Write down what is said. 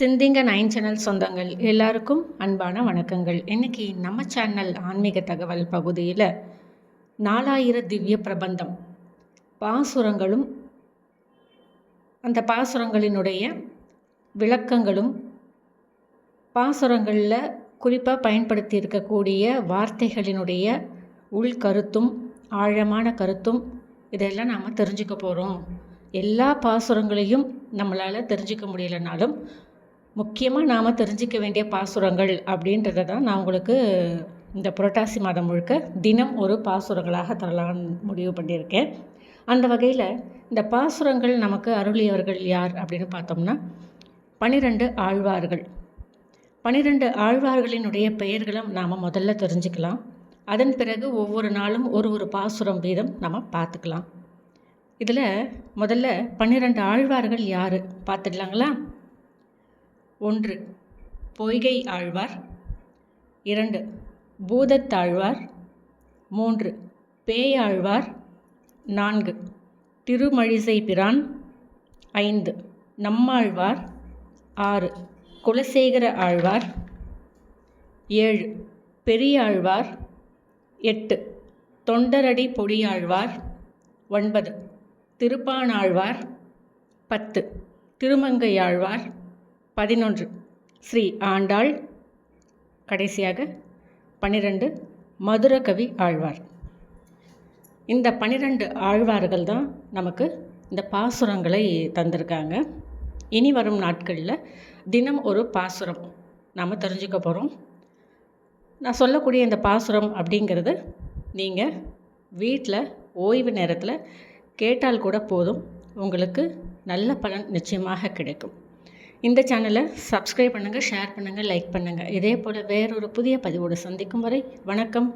சிந்திங்க nine channel சொந்தங்கள் எல்லாருக்கும் அன்பான வணக்கங்கள். இன்றைக்கி நம்ம சேனல் ஆன்மீக தகவல் பகுதியில் நாலாயிர திவ்ய பிரபந்தம். பாசுரங்களும் அந்த பாசுரங்களினுடைய விளக்கங்களும் பாசுரங்களில் குறிப்பாக பயன்படுத்தி இருக்கக்கூடிய வார்த்தைகளினுடைய உள்கருத்தும் ஆழமான கருத்தும் இதெல்லாம் நாம் தெரிஞ்சுக்க போகிறோம் எல்லா பாசுரங்களையும் நம்மளால் தெரிஞ்சுக்க முடியலனாலும் முக்கியமாக நாம் தெரிஞ்சிக்க வேண்டிய பாசுரங்கள் அப்படின்றத தான் நான் உங்களுக்கு இந்த புரட்டாசி மாதம் முழுக்க தினம் ஒரு பாசுரங்களாக தரலான்னு முடிவு பண்ணியிருக்கேன். அந்த வகையில் இந்த பாசுரங்கள் நமக்கு அருளியவர்கள் யார் அப்படின்னு பார்த்தோம்னா பனிரெண்டு ஆழ்வார்கள். பனிரெண்டு ஆழ்வார்களினுடைய பெயர்களும் நாம் முதல்ல தெரிஞ்சுக்கலாம். அதன் பிறகு ஒவ்வொரு நாளும் ஒரு ஒரு பாசுரம் வீதம் நம்ம பார்த்துக்கலாம். இதில் முதல்ல பன்னிரெண்டு ஆழ்வார்கள் யார்? பார்த்துடலாங்களா ஒன்று பொய்கை ஆழ்வார். இரண்டு பூதத்தாழ்வார் மூன்று பேயாழ்வார் நான்கு திருமழிசை பிரான். ஐந்து நம்மாழ்வார். ஆறு குலசேகர ஆழ்வார். ஏழு பெரியாழ்வார் எட்டு தொண்டரடி பொடியாழ்வார் ஒன்பது திருப்பானாழ்வார் பத்து திருமங்கையாழ்வார் பதினொன்று. ஸ்ரீ ஆண்டாள் கடைசியாக பன்னிரெண்டு மதுரகவி ஆழ்வார். இந்த பன்னிரெண்டு ஆழ்வார்கள் தான் நமக்கு இந்த பாசுரங்களை தந்திருக்காங்க. இனி வரும் நாட்களில் தினம் ஒரு பாசுரம் நாம் தெரிஞ்சுக்க போகிறோம் நான் சொல்லக்கூடிய இந்த பாசுரம் அப்படிங்கிறது நீங்கள் வீட்டில் ஓய்வு நேரத்தில் கேட்டால் கூட போதும். உங்களுக்கு நல்ல பலன் நிச்சயமாக கிடைக்கும். இந்த சேனலை சப்ஸ்கிரைப் பண்ணுங்கள் ஷேர் பண்ணுங்கள் லைக் பண்ணுங்கள் இதே போல் வேறொரு புதிய பதிவோடு சந்திக்கும் வரை வணக்கம்.